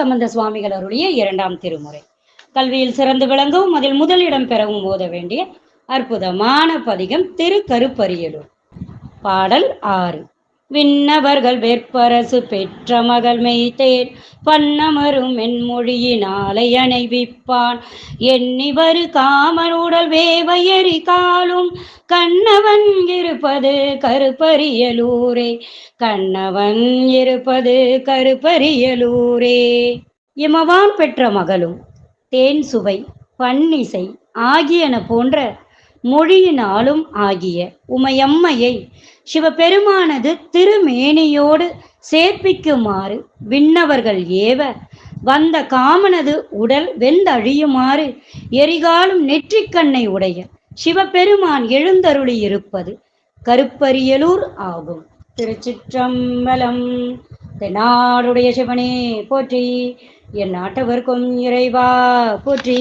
சம்பந்த சுவாமிகள் அருளிய இரண்டாம் திருமுறை. கல்வியில் சிறந்து விளங்கவும் அதில் முதலிடம் பெறவும் ஓத வேண்டிய அற்புதமான பதிகம் திருக்கருப்பரியலூர். பாடல் ஆறு. விண்ணவர்கள் வேற்பரசு பெற்ற மகள் மெய்தேன் பன்னமரும் மென்மொழியினாலை அணைவிப்பான். எண்ணிவரு காமன் உடல் வேவையறி காலும் கண்ணவன் இருப்பது கருப்பரியலூரே. கண்ணவன் இருப்பது கருப்பரியலூரே. இமவான் பெற்ற மகளும் தேன் சுவை பன்னிசை ஆகியன போன்ற மொழியினாலும் ஆகிய உமையம்மையை சிவபெருமானது திருமேனியோடு சேர்ப்பிக்குமாறு விண்ணவர்கள் ஏவ வந்த காமனது உடல் வெந்தழியுமாறு எரிகாலும் நெற்றிக்கண்ணை உடைய சிவபெருமான் எழுந்தருளி இருப்பது கருப்பரியலூர் ஆகும். திருச்சிற்றம்பலம் தென்னாடுடைய சிவனே போற்றி என் நாட்டவர்க்கும் இறைவா போற்றி.